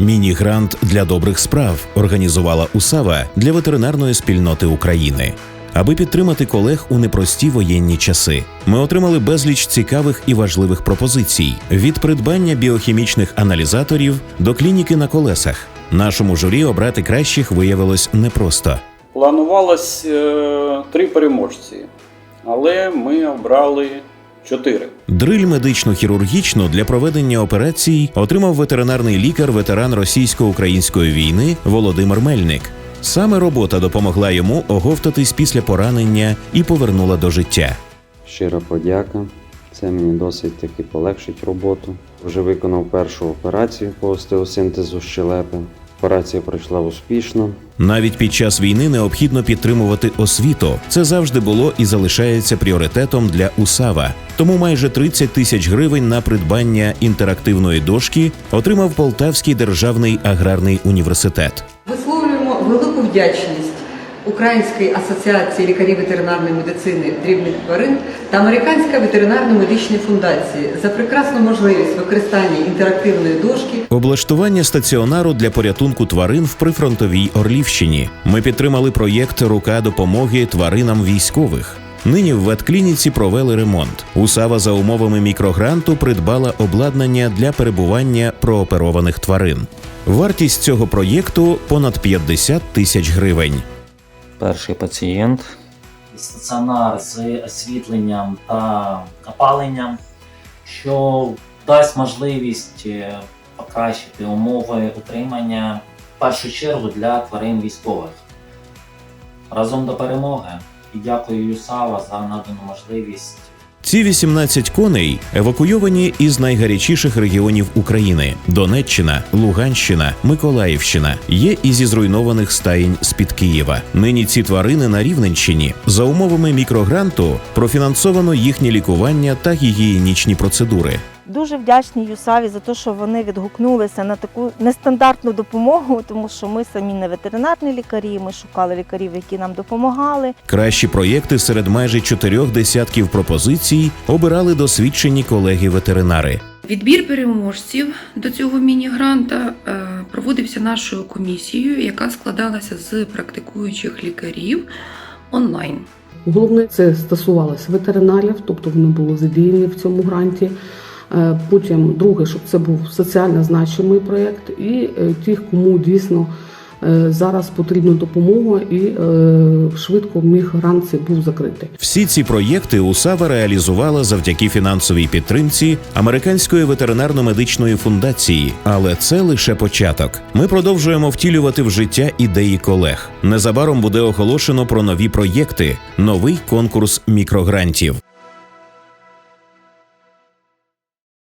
Міні-грант для добрих справ організувала УСАВА для ветеринарної спільноти України. Аби підтримати колег у непрості воєнні часи, ми отримали безліч цікавих і важливих пропозицій від придбання біохімічних аналізаторів до клініки на колесах. Нашому журі обрати кращих виявилось непросто. Планувалось е, три переможці, але ми обрали чотири. Дриль медично-хірургічну для проведення операцій отримав ветеринарний лікар, ветеран російсько-української війни Володимир Мельник. Саме робота допомогла йому оговтатись після поранення і повернула до життя. Щира подяка. Це мені досить таки полегшить роботу. Вже виконав першу операцію по остеосинтезу щелепи. Операція пройшла успішно. Навіть під час війни необхідно підтримувати освіту. Це завжди було і залишається пріоритетом для УСАВА. Тому майже 30 тисяч гривень на придбання інтерактивної дошки отримав Полтавський державний аграрний університет. Висловлюємо велику вдячність Української асоціації лікарів ветеринарної медицини дрібних тварин та Американської ветеринарно-медичної фундації за прекрасну можливість використання інтерактивної дошки Облаштування стаціонару для порятунку тварин в прифронтовій Орлівщині. Ми підтримали проєкт Рука допомоги тваринам військових. Нині в ветклініці провели ремонт. УСАВА за умовами мікрогранту придбала обладнання для перебування прооперованих тварин. Вартість цього проєкту понад 50 тисяч гривень. Перший пацієнт. Стаціонар з освітленням та опаленням, що дасть можливість е, покращити умови утримання в першу чергу для тварин військових. Разом до перемоги і дякую ЮСАВА за надану можливість Ці 18 коней евакуйовані із найгарячіших регіонів України: Донеччина, Луганщина, Миколаївщина. Є і зі зруйнованих стаєнь з-під Києва. Нині ці тварини на Рівненщині. За умовами мікрогранту профінансовано їхнє лікування та гігієнічні процедури. Дуже вдячні ЮСАВі за те, що вони відгукнулися на таку нестандартну допомогу, тому що ми самі не ветеринарні лікарі. Ми шукали лікарів, які нам допомагали. Кращі проєкти серед майже чотирьох десятків пропозицій обирали досвідчені колеги-ветеринари. Відбір переможців до цього міні-гранта е, проводився нашою комісією, яка складалася з практикуючих лікарів онлайн. Головне, це стосувалося ветеринарів, тобто вони були задіяні в цьому гранті. Е, Потім друге, щоб це був соціально значимий проєкт, і е, тих, кому дійсно е, зараз потрібна допомога, і швидко міг грант цей був закритий. Всі ці проєкти УСАВА реалізувала завдяки фінансовій підтримці Американської ветеринарно-медичної фундації. Але це лише початок. Ми продовжуємо втілювати в життя ідеї колег. Незабаром буде оголошено про нові проєкти, новий конкурс мікрогрантів.